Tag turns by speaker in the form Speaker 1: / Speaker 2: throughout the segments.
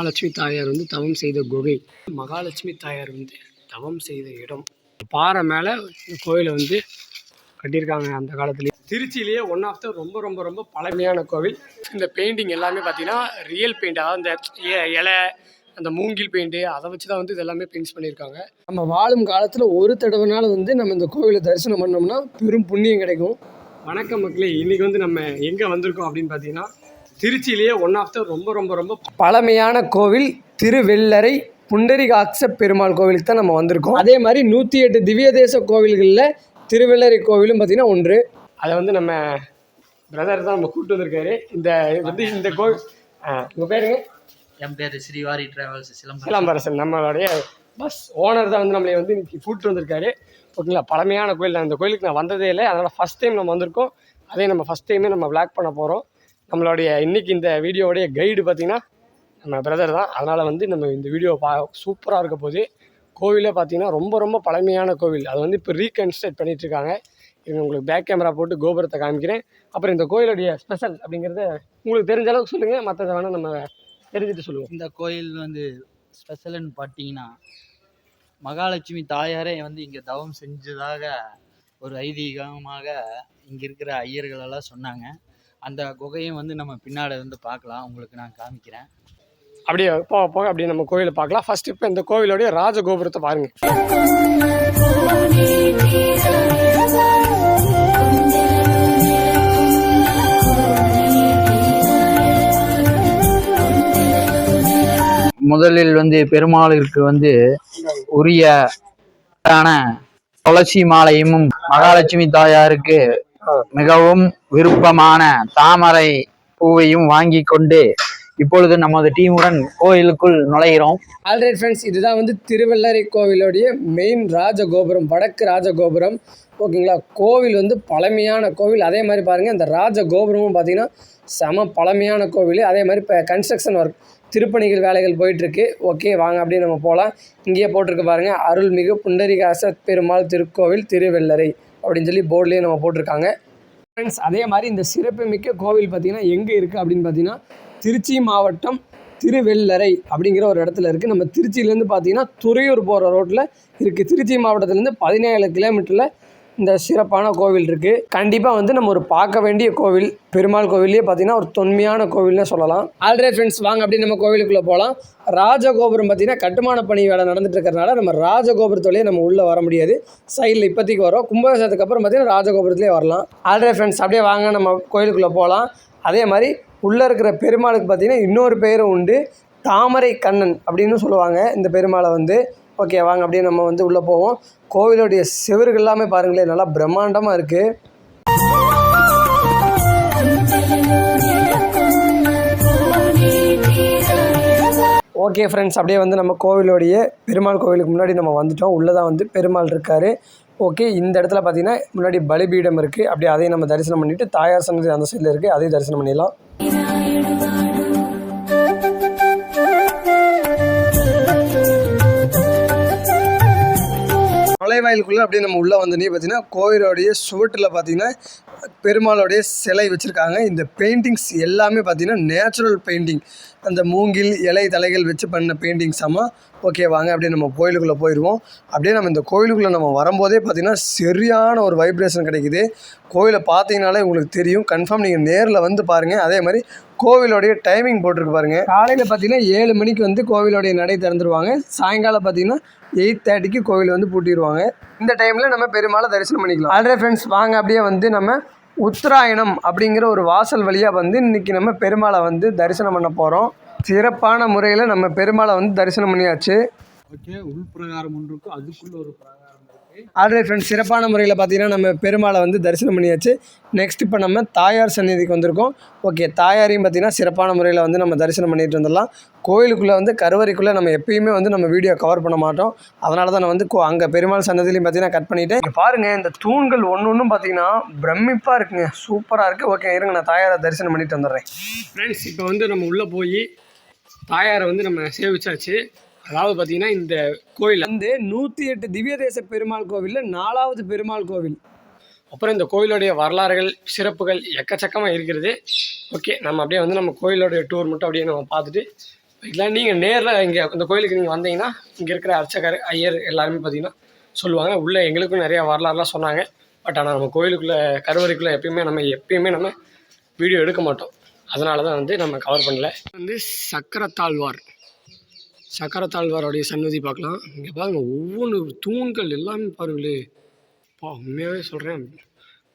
Speaker 1: மகாலட்சுமி தாயார் வந்து தவம் செய்த குகை. மகாலட்சுமி தாயார் வந்து தவம் செய்த இடம். பாறை மேலே இந்த கோயிலை வந்து கட்டியிருக்காங்க அந்த காலத்துலேயே திருச்சியிலேயே ஒன் ஆஃப் த ரொம்ப ரொம்ப ரொம்ப பழமையான கோவில். இந்த பெயிண்டிங் எல்லாமே பார்த்தீங்கன்னா ரியல் பெயிண்ட் அதாவது இந்த இ- இலை அந்த மூங்கில் பெயிண்ட்டு அதை வச்சு தான் வந்து இது எல்லாமே பெயிண்ட்ஸ் பண்ணியிருக்காங்க. நம்ம வாழும் காலத்தில் ஒரு தடவைனால வந்து நம்ம இந்த கோவிலை தரிசனம் பண்ணோம்னா பெரும் புண்ணியம் கிடைக்கும். வணக்கம் மக்களே இன்றைக்கி வந்து நம்ம எங்கே வந்திருக்கோம் அப்படின்னு பார்த்தீங்கன்னா திருச்சியிலேயே ஒன் ஆஃப் த ரொம்ப ரொம்ப ரொம்ப பழமையான கோவில் திருவெள்ளரை புண்டரிகாட்ச பெருமாள் கோவிலுக்கு தான் நம்ம வந்திருக்கோம். அதே மாதிரி நூற்றி எட்டு திவ்ய தேச கோவில்களில் திருவெள்ளரை கோவிலும் பார்த்தீங்கன்னா ஒன்று. அதை வந்து நம்ம பிரதர் தான் நம்ம கூப்பிட்டு வந்திருக்காரு. இந்த வந்து இந்த கோவில் உங்கள் பேருங்க?
Speaker 2: என் பேர் ஸ்ரீவாரி டிராவல்ஸ் சிலம்பரம்
Speaker 1: சிலம்பரசன் நம்மளுடைய பஸ் ஓனர் தான் வந்து நம்மளை வந்து இன்னைக்கு கூப்பிட்டு வந்திருக்காரு. ஓகேங்களா பழமையான கோயில் நான் இந்த கோயிலுக்கு நான் வந்ததே இல்லை. அதனால் ஃபஸ்ட் டைம் நம்ம வந்திருக்கோம். அதே நம்ம ஃபஸ்ட் டைமே நம்ம விளாக் பண்ண போகிறோம் நம்மளுடைய இன்னைக்கு இந்த வீடியோவுடைய கைடு பார்த்திங்கன்னா நம்ம பிரதர் தான். அதனால் வந்து நம்ம இந்த வீடியோ பா சூப்பராக இருக்க போகுது கோவிலே பார்த்தீங்கன்னா ரொம்ப ரொம்ப பழமையான கோவில். அது வந்து இப்போ ரீகன்ஸ்ட்ரக்ட் பண்ணிகிட்ருக்காங்க இருக்காங்க. இது உங்களுக்கு பேக் கேமரா போட்டு கோபுரத்தை காமிக்கிறேன். அப்புறம் இந்த கோயிலுடைய ஸ்பெஷல் அப்படிங்கிறத உங்களுக்கு தெரிஞ்ச அளவுக்கு சொல்லுங்கள் மற்றதை வேணால் நம்ம தெரிஞ்சுட்டு சொல்லுவோம்.
Speaker 2: இந்த கோயில் வந்து ஸ்பெஷல்னு பார்த்தீங்கன்னா மகாலட்சுமி தாயாரே வந்து இங்கே தவம் செஞ்சதாக ஒரு ஐதீகமாக இங்கே இருக்கிற ஐயர்களெல்லாம் சொன்னாங்க. அந்த குகையும் வந்து நம்ம பின்னாடி வந்து பார்க்கலாம். உங்களுக்கு நான் காமிக்கிறேன்.
Speaker 1: அப்படியே போக போக அப்படியே நம்ம கோயிலை பார்க்கலாம். ஃபர்ஸ்ட் இப்போ இந்த கோவிலோடைய ராஜகோபுரத்தை பாருங்க.
Speaker 2: முதலில் வந்து பெருமாளுக்கு வந்து உரிய துளசி மாலையும் மகாலட்சுமி தாயாருக்கு மிகவும் விருப்பமான தாமரை பூவையும் வாங்கி கொண்டு இப்பொழுது நமது டீமுடன் கோயிலுக்குள் நுழைகிறோம்.
Speaker 1: ஆல்ரைட் ஃப்ரெண்ட்ஸ் இதுதான் வந்து திருவள்ளரை கோவிலுடைய மெயின் ராஜகோபுரம் வடக்கு ராஜகோபுரம். ஓகேங்களா? கோவில் வந்து பழமையான கோவில். அதே மாதிரி பாருங்கள் இந்த ராஜகோபுரமும் பார்த்தீங்கன்னா செம பழமையான கோவில். அதே மாதிரி இப்போ கன்ஸ்ட்ரக்ஷன் ஒர்க் திருப்பணிகள் வேலைகள் போயிட்டுருக்கு. ஓகே வாங்க அப்படியே நம்ம போகலாம் இங்கேயே போட்டிருக்கு பாருங்கள் அருள்மிகு புண்டரிகாச பெருமாள் திருக்கோவில் திருவெள்ளரை அப்படின்னு சொல்லி போர்ட்லேயே நம்ம போட்டிருக்காங்க. ஃப்ரெண்ட்ஸ் அதே மாதிரி இந்த சிறப்புமிக்க கோவில் பார்த்திங்கன்னா எங்கே இருக்குது அப்படின்னு பார்த்தீங்கன்னா திருச்சி மாவட்டம் திருவெள்ளரை அப்படிங்கிற ஒரு இடத்துல இருக்குது நம்ம திருச்சியிலேருந்து பார்த்தீங்கன்னா துறையூர் போகிற ரோட்டில் இருக்குது திருச்சி மாவட்டத்துலேருந்து பதினேழு கிலோமீட்டரில் இந்த சிறப்பான கோவில் இருக்குது கண்டிப்பாக வந்து நம்ம ஒரு பார்க்க வேண்டிய கோவில் பெருமாள் கோவிலே பார்த்தீங்கன்னா ஒரு தொன்மையான கோவில்னு சொல்லலாம். ஆல்ரெடி ஃப்ரெண்ட்ஸ் வாங்க அப்படியே நம்ம கோவிலுக்குள்ளே போகலாம் ராஜகோபுரம் பார்த்தீங்கன்னா கட்டுமான பணி வேலை நடந்துட்டு இருக்கிறனால நம்ம ராஜகோபுரத்துலேயே நம்ம உள்ளே வர முடியாது. சைடில் இப்போதைக்கு வரோம். கும்பாபிஷேகத்துக்கு அப்புறம் பார்த்தீங்கன்னா ராஜகோபுரத்துலேயே வரலாம். ஆல்ரெடி ஃப்ரெண்ட்ஸ் அப்படியே வாங்க நம்ம கோயிலுக்குள்ளே போகலாம் அதே மாதிரி உள்ளே இருக்கிற பெருமாளுக்கு பார்த்தீங்கன்னா இன்னொரு பெயரும் உண்டு. தாமரை கண்ணன் அப்படின்னு சொல்லுவாங்க. இந்த பெருமாளை வந்து ஓகே வாங்க அப்படியே நம்ம வந்து உள்ளே போவோம். கோவிலுடைய செவர்கள் எல்லாமே பாருங்களேன் நல்லா பிரம்மாண்டமாக இருக்குது ஓகே ஃப்ரெண்ட்ஸ் அப்படியே வந்து நம்ம கோவிலோடைய பெருமாள் கோவிலுக்கு முன்னாடி நம்ம வந்துட்டோம். உள்ளே தான் வந்து பெருமாள் இருக்கார். ஓகே இந்த இடத்துல பார்த்தீங்கன்னா முன்னாடி பலிபீடம் இருக்குது அப்படியே அதையும் நம்ம தரிசனம் பண்ணிவிட்டு தாயார் சன்னதி அந்த சைடில் இருக்குது அதையும் தரிசனம் பண்ணிடலாம். நுழைவாயிலுக்குள்ளே அப்படியே நம்ம உள்ளே வந்தோடனே பார்த்தீங்கன்னா கோயிலோடைய சுவட்டில் பார்த்தீங்கன்னா பெருமாளுடைய சிலை வச்சுருக்காங்க. இந்த பெயிண்டிங்ஸ் எல்லாமே பார்த்தீங்கன்னா நேச்சுரல் பெயிண்டிங் அந்த மூங்கில் இலை தலைகள் வச்சு பண்ண பெயிண்டிங் ஆமாம் ஓகே வாங்க அப்படியே நம்ம கோயிலுக்குள்ளே போயிடுவோம் அப்படியே நம்ம இந்த கோயிலுக்குள்ளே நம்ம வரும்போதே பார்த்தீங்கன்னா சரியான ஒரு வைப்ரேஷன் கிடைக்குது. கோயிலை பார்த்தீங்கனாலே உங்களுக்கு தெரியும். கன்ஃபார்ம் நீங்கள் நேரில் வந்து பாருங்கள் அதே மாதிரி கோவிலோடைய டைமிங் போட்டிருக்கு பாருங்கள் காலையில் பார்த்தீங்கன்னா ஏழு மணிக்கு வந்து கோவிலோடைய நடை திறந்துருவாங்க. சாயங்காலம் பார்த்தீங்கன்னா எயிட் தேர்ட்டிக்கு கோவில் வந்து பூட்டிடுவாங்க இந்த டைமில் நம்ம பெருமாளை தரிசனம் பண்ணிக்கலாம். ஆல்ரெடி ஃப்ரெண்ட்ஸ் வாங்க அப்படியே வந்து நம்ம உத்தராயணம் அப்படிங்கிற ஒரு வாசல் வழியாக வந்து இன்றைக்கி நம்ம பெருமாளை வந்து தரிசனம் பண்ண போகிறோம் சிறப்பான முறையில் நம்ம பெருமாளை வந்து தரிசனம் பண்ணியாச்சு.
Speaker 3: ஓகே உள் பிரகாரம் ஒன்று இருக்கும் அதுக்குள்ள ஒரு பிரகாரம்.
Speaker 1: ஆல்ரெடி ஃப்ரெண்ட்ஸ் சிறப்பான முறையில் பார்த்தீங்கன்னா நம்ம பெருமாளை வந்து தரிசனம் பண்ணியாச்சு. நெக்ஸ்ட் இப்போ நம்ம தாயார் சந்நிதிக்கு வந்திருக்கோம். ஓகே தாயாரையும் பார்த்தீங்கன்னா சிறப்பான முறையில் வந்து நம்ம தரிசனம் பண்ணிட்டு வந்துடலாம். கோயிலுக்குள்ளே வந்து கருவறைக்குள்ளே நம்ம எப்பயுமே வந்து நம்ம வீடியோ கவர் பண்ண மாட்டோம். அதனால தான் நான் வந்து அங்கே பெருமாள் சன்னதிலையும் பார்த்தீங்கன்னா கட் பண்ணிவிட்டேன் பாருங்க இந்த தூண்கள் ஒன்று ஒன்றும் பார்த்தீங்கன்னா பிரமிப்பாக இருக்குங்க சூப்பராக இருக்குது ஓகே இருங்க நான் தாயாரை தரிசனம் பண்ணிட்டு வந்துடுறேன். ஃப்ரெண்ட்ஸ் இப்போ வந்து நம்ம உள்ளே போய் தாயாரை வந்து நம்ம சேவிச்சாச்சு. அதாவது பார்த்தீங்கன்னா இந்த கோயில் வந்து நூற்றி எட்டு திவ்ய தேச பெருமாள் கோவிலில் நாலாவது பெருமாள் கோவில். அப்புறம் இந்த கோயிலுடைய வரலாறுகள் சிறப்புகள் எக்கச்சக்கமாக இருக்கிறது. ஓகே நம்ம அப்படியே வந்து நம்ம கோயிலோடைய டூர் மட்டும் அப்படியே நம்ம பார்த்துட்டு
Speaker 4: இல்லை நீங்கள் நேரில் இங்கே இந்த கோயிலுக்கு நீங்கள் வந்தீங்கன்னா இங்கே இருக்கிற அர்ச்சகர் ஐயர் எல்லாருமே பார்த்தீங்கன்னா சொல்லுவாங்க. உள்ளே எங்களுக்கும் நிறையா வரலாறுலாம் சொன்னாங்க. பட் ஆனால் நம்ம கோயிலுக்குள்ளே கருவறைக்குள்ளே எப்பயுமே நம்ம எப்பயுமே நம்ம வீடியோ எடுக்க மாட்டோம். அதனால தான் வந்து நம்ம கவர் பண்ணல. வந்து சக்கரத்தாழ்வார். சக்கரத்தாழ்வாருடைய சன்னதி பார்க்கலாம். இங்கே பாருங்கள் ஒவ்வொன்று தூண்கள் எல்லாமே பாருங்களே. பா உண்மையாகவே சொல்கிறேன்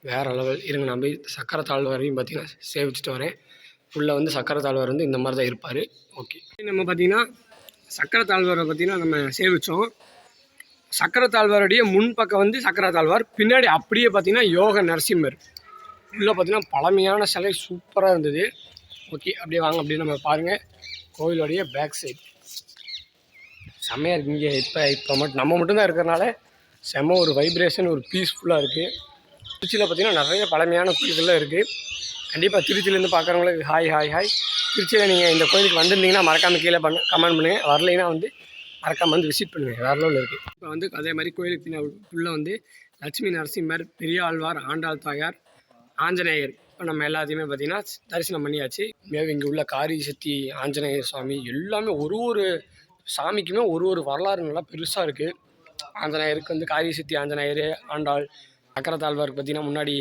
Speaker 4: வேறு லெவல். இருங்க நான் போய் சக்கரத்தாழ்வாரையும் பார்த்தீங்கன்னா சேவிச்சுட்டு வரேன். உள்ளே வந்து சக்கரத்தாழ்வார் வந்து இந்த மாதிரி தான் இருப்பார். ஓகே. நம்ம பார்த்தீங்கன்னா சக்கரத்தாழ்வாரை பார்த்தீங்கன்னா நம்ம சேவித்தோம் சக்கரத்தாழ்வாருடைய முன்பக்கம் வந்து சக்கரத்தாழ்வார். பின்னாடி அப்படியே பார்த்தீங்கன்னா யோக நரசிம்மர். உள்ளே பார்த்தீங்கன்னா பழமையான சிலை சூப்பராக இருந்தது. ஓகே அப்படியே வாங்க அப்படியே நம்ம பாருங்கள் கோவிலோடைய பேக் சைடு செம்மையாக இருக்குது இங்கே இப்போ இப்போ மட்டும் நம்ம மட்டும்தான் இருக்கிறனால செம்ம ஒரு வைப்ரேஷன் ஒரு பீஸ்ஃபுல்லாக இருக்குது திருச்சியில் பார்த்தீங்கன்னா நிறைய பழமையான கோயில்கள்லாம் இருக்குது கண்டிப்பாக திருச்சியிலேருந்து பார்க்குறவங்களுக்கு ஹாய் ஹாய் ஹாய் திருச்சியில் நீங்கள் இந்த கோயிலுக்கு வந்திருந்தீங்கன்னா மறக்காமல் கீழே பண்ண கமெண்ட் பண்ணுங்கள் வரலைன்னா வந்து மறக்காமல் வந்து விசிட் பண்ணுங்கள் வேறு லெவலில் இருக்குது இப்போ வந்து அதே மாதிரி கோயிலுக்கு பின்ன வந்து லட்சுமி நரசிம்மர் பெரிய ஆழ்வார் ஆண்டாள் தாயார் ஆஞ்சநேயர். இப்போ நம்ம எல்லாத்தையுமே பார்த்திங்கன்னா தரிசனம் பண்ணியாச்சு. மேலும் இங்கே உள்ள காரி சக்தி ஆஞ்சநேயர் சுவாமி எல்லாமே ஒரு ஒரு சாமிக்குமே ஒரு ஒரு வரலாறு நல்லா பெருசாக இருக்குது ஆஞ்சநேயருக்கு வந்து காரிய சித்தி ஆஞ்சநேயர் ஆண்டாள். அக்கரத்தாழ்வாருக்கு பார்த்தீங்கன்னா முன்னாடி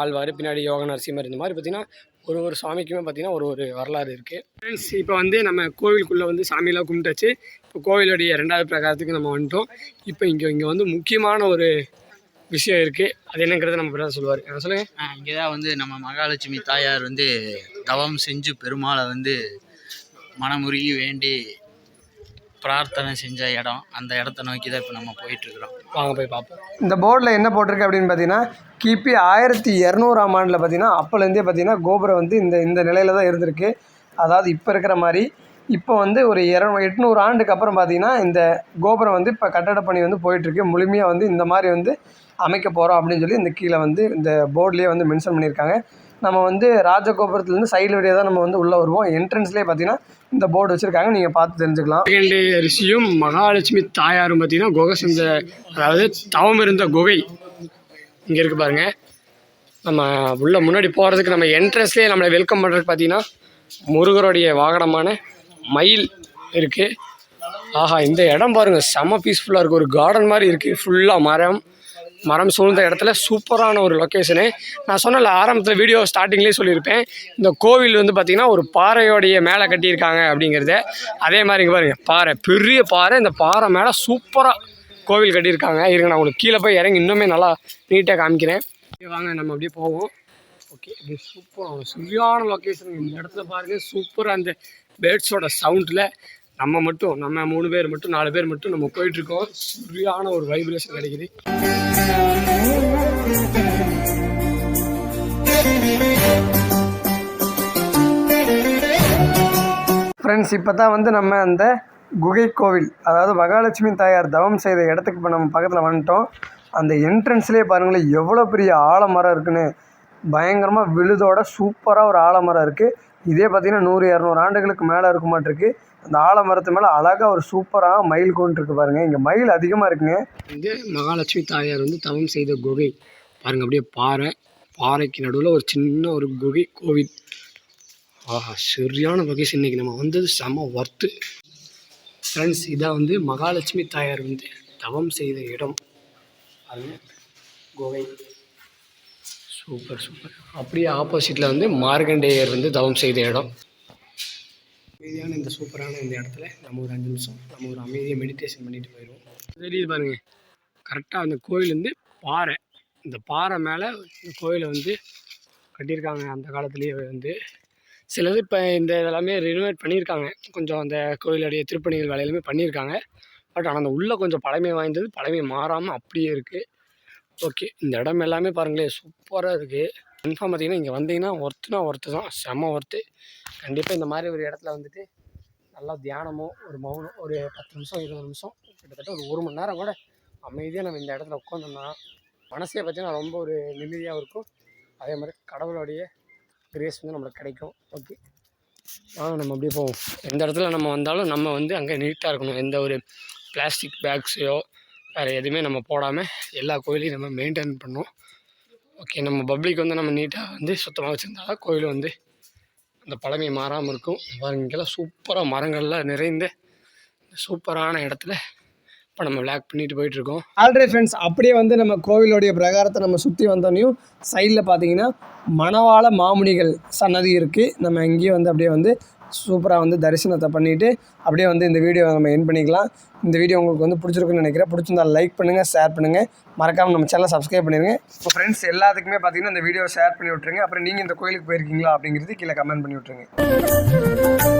Speaker 4: ஆழ்வார் பின்னாடி யோக நரசிம்மர் இந்த மாதிரி பார்த்தீங்கன்னா ஒரு ஒரு சாமிக்குமே பார்த்திங்கன்னா ஒரு ஒரு வரலாறு இருக்குது ஃப்ரெண்ட்ஸ் இப்போ வந்து நம்ம கோவிலுக்குள்ளே வந்து சாமியெல்லாம் கும்பிட்டாச்சு. இப்போ கோவிலுடைய ரெண்டாவது பிரகாரத்துக்கு நம்ம வந்துட்டோம். இப்போ இங்கே இங்கே வந்து முக்கியமான ஒரு விஷயம் இருக்குது அது என்னங்கிறத நம்ம பிரதர் சொல்லுவார். என்ன சொல்லுங்கள்
Speaker 2: இங்கே தான் வந்து நம்ம மகாலட்சுமி தாயார் வந்து தவம் செஞ்சு பெருமாளை வந்து மனமுருகி வேண்டி பிரார்த்தனை செஞ்ச இடம் அந்த இடத்த நோக்கி தான் இப்போ நம்ம போயிட்டுருக்குறோம்.
Speaker 4: வாங்க போய் பார்ப்போம். இந்த போர்டில் என்ன போட்டிருக்கு அப்படின்னு பார்த்தீங்கன்னா கிபி ஆயிரத்தி இரநூறாம் ஆண்டில் பார்த்தீங்கன்னா அப்போலேருந்தே பார்த்தீங்கன்னா கோபுரம் வந்து இந்த இந்த நிலையில தான் இருந்திருக்கு. அதாவது இப்போ இருக்கிற மாதிரி இப்போ வந்து ஒரு இர எட்நூறு ஆண்டுக்கு அப்புறம் பார்த்தீங்கன்னா இந்த கோபுரம் வந்து இப்போ கட்டட பணி வந்து போயிட்டுருக்கு. முழுமையாக வந்து இந்த மாதிரி வந்து அமைக்க போகிறோம் அப்படின்னு சொல்லி இந்த கீழே வந்து இந்த போர்ட்லேயே வந்து மென்ஷன் பண்ணியிருக்காங்க. நம்ம வந்து ராஜகோபுரத்துலேருந்து சைடு வழியாக தான் நம்ம வந்து உள்ளே வருவோம். என்ட்ரன்ஸ்லேயே பார்த்தீங்கன்னா இந்த போர்டு வச்சுருக்காங்க. நீங்கள் பார்த்து தெரிஞ்சுக்கலாம். செகண்ட் ரிஷியும் மகாலட்சுமி தாயாரும் பார்த்தீங்கன்னா குகை செஞ்ச அதாவது தவம் இருந்த குகை இங்கே இருக்கு பாருங்க. நம்ம உள்ள முன்னாடி போகிறதுக்கு நம்ம என்ட்ரன்ஸ்லேயே நம்மளை வெல்கம் பண்ணுறதுக்கு பார்த்தீங்கன்னா முருகருடைய வாகனமான மயில் இருக்குது ஆஹா இந்த இடம் பாருங்கள் செம பீஸ்ஃபுல்லாக இருக்குது ஒரு கார்டன் மாதிரி இருக்குது ஃபுல்லாக மரம் மரம் சூழ்ந்த இடத்துல சூப்பரான ஒரு லொக்கேஷனு நான் சொன்னல ஆரம்பத்தில் வீடியோ ஸ்டார்டிங்லேயே சொல்லியிருப்பேன். இந்த கோவில் வந்து பார்த்திங்கன்னா ஒரு பாறையோடைய மேலே கட்டியிருக்காங்க அப்படிங்கிறத. அதே மாதிரி இங்கே பாருங்கள் பாறை பெரிய பாறை. இந்த பாறை மேலே சூப்பராக கோவில் கட்டியிருக்காங்க. இருங்க நான் உங்களுக்கு கீழே போய் இறங்கி இன்னுமே நல்லா நீட்டாக காமிக்கிறேன். வாங்க நம்ம அப்படியே போவோம். ஓகே இது சூப்பராக சரியான லொக்கேஷன் இந்த இடத்துல பாருங்கள் சூப்பராக அந்த பேர்ட்ஸோட சவுண்டில் நம்ம மட்டும் நம்ம மூணு பேர் மட்டும் நாலு பேர் மட்டும் நம்ம போயிட்டுருக்கோம் சரியான ஒரு வைப்ரேஷன் கிடைக்குது. ஃப்ரெண்ட்ஸ் இப்போ தான் வந்து நம்ம அந்த குகை கோவில் அதாவது மகாலட்சுமி தாயார் தவம் செய்த இடத்துக்கு இப்போ நம்ம பக்கத்தில் வந்துட்டோம். அந்த என்ட்ரன்ஸ்லேயே பாருங்களேன் எவ்வளோ பெரிய ஆலமரம் இருக்குன்னு. பயங்கரமாக விழுதோட சூப்பராக ஒரு ஆலமரம் இருக்குது இதே பார்த்திங்கன்னா நூறு இரநூறு ஆண்டுகளுக்கு மேலே இருக்க அந்த ஆலமரத்து மேலே அழகாக ஒரு சூப்பராக மயில் கொண்டுருக்கு பாருங்கள் இங்கே மயில் அதிகமாக இருக்குங்க. இது மகாலட்சுமி தாயார் வந்து தவம் செய்த குகை. பாருங்கள் அப்படியே பாறை பாறைக்கு நடுவில் ஒரு சின்ன ஒரு குகை கோவில். ஆஹா சரியான லொகேஷன் இன்னைக்கு நம்ம வந்தது செம ஒர்த்து ஃப்ரெண்ட்ஸ் இதான் வந்து மகாலட்சுமி தாயார் வந்து தவம் செய்த இடம். பாருங்க கோவை சூப்பர் சூப்பர். அப்படியே ஆப்போசிட்டில் வந்து மார்கண்டேயர் வந்து தவம் செய்த இடம். அமைதியான இந்த சூப்பரான இந்த இடத்துல நம்ம ஒரு அஞ்சு நிமிஷம் நம்ம ஒரு அமைதியாக மெடிடேஷன் பண்ணிட்டு போயிடுவோம். தெரியுது பாருங்க. கரெக்டாக அந்த கோயில் வந்து பாறை. இந்த பாறை மேலே இந்த கோயிலை வந்து கட்டியிருக்காங்க. அந்த காலத்துலேயே வந்து சிலது இப்போ இந்த இதெல்லாமே ரினோவேட் பண்ணியிருக்காங்க. கொஞ்சம் அந்த கோயிலுடைய திருப்பணிகள் வேலையிலுமே பண்ணியிருக்காங்க. பட் ஆனால் அந்த உள்ளே கொஞ்சம் பழமை வாய்ந்தது பழமை மாறாமல் அப்படியே இருக்குது ஓகே இந்த இடம் எல்லாமே பாருங்களேன் சூப்பராக இருக்குது கன்ஃபார்ம் பார்த்தீங்கன்னா இங்கே வந்தீங்கன்னா ஒர்த்துனா ஒர்த்து தான். செம்ம ஒர்த்து கண்டிப்பாக இந்த மாதிரி ஒரு இடத்துல வந்துட்டு நல்லா தியானமோ ஒரு மௌனம் ஒரு பத்து நிமிஷம் இருபது நிமிஷம் கிட்டத்தட்ட ஒரு ஒரு மணி நேரம் கூட அமைதியாக நம்ம இந்த இடத்துல உட்காந்தோம்னா மனசே பார்த்திங்கன்னா ரொம்ப ஒரு நிம்மதியாகவும் இருக்கும். அதே மாதிரி கடவுளுடைய கிரேஸ் வந்து நம்மளுக்கு கிடைக்கும். ஓகே வாங்க நம்ம அப்படியே போவோம். எந்த இடத்துல நம்ம வந்தாலும் நம்ம வந்து அங்கே நீட்டாக இருக்கணும். எந்த ஒரு பிளாஸ்டிக் பேக்ஸையோ வேறு எதுவுமே நம்ம போடாமல் எல்லா கோயிலையும் நம்ம மெயின்டைன் பண்ணணும். ஓகே நம்ம பப்ளிக் வந்து நம்ம நீட்டாக வந்து சுத்தமாக வச்சுருந்தா தான் கோயில் வந்து
Speaker 1: அந்த பழமை மாறாமல் இருக்கும். பாருங்க இங்கெல்லாம் சூப்பராக மரங்கள்லாம் நிறைந்த சூப்பரான இடத்துல இப்போ நம்ம விளாக் பண்ணிட்டு போயிட்டுருக்கோம். ஆல்ரெடி ஃப்ரெண்ட்ஸ் அப்படியே வந்து நம்ம கோவிலோடைய பிரகாரத்தை நம்ம சுற்றி வந்தோடனையும் சைடில் பார்த்தீங்கன்னா மணவாள மாமுனிகள் சன்னதி இருக்குது நம்ம இங்கேயே வந்து அப்படியே வந்து சூப்பராக வந்து தரிசனத்தை பண்ணிவிட்டு அப்படியே வந்து இந்த வீடியோவை நம்ம என் பண்ணிக்கலாம். இந்த வீடியோ உங்களுக்கு வந்து பிடிச்சிருக்குன்னு நினைக்கிறேன். பிடிச்சிருந்தா லைக் பண்ணுங்கள் ஷேர் பண்ணுங்கள் மறக்காமல் நம்ம சேனலை சப்ஸ்கிரைப் பண்ணிடுங்க இப்போ ஃப்ரெண்ட்ஸ் எல்லாத்துக்குமே பார்த்தீங்கன்னா இந்த வீடியோவை ஷேர் பண்ணி விட்ருங்க அப்புறம் நீங்கள் இந்த கோயிலுக்கு போயிருக்கீங்களா அப்படிங்கிறது கீழே கமெண்ட் பண்ணி விட்ருங்க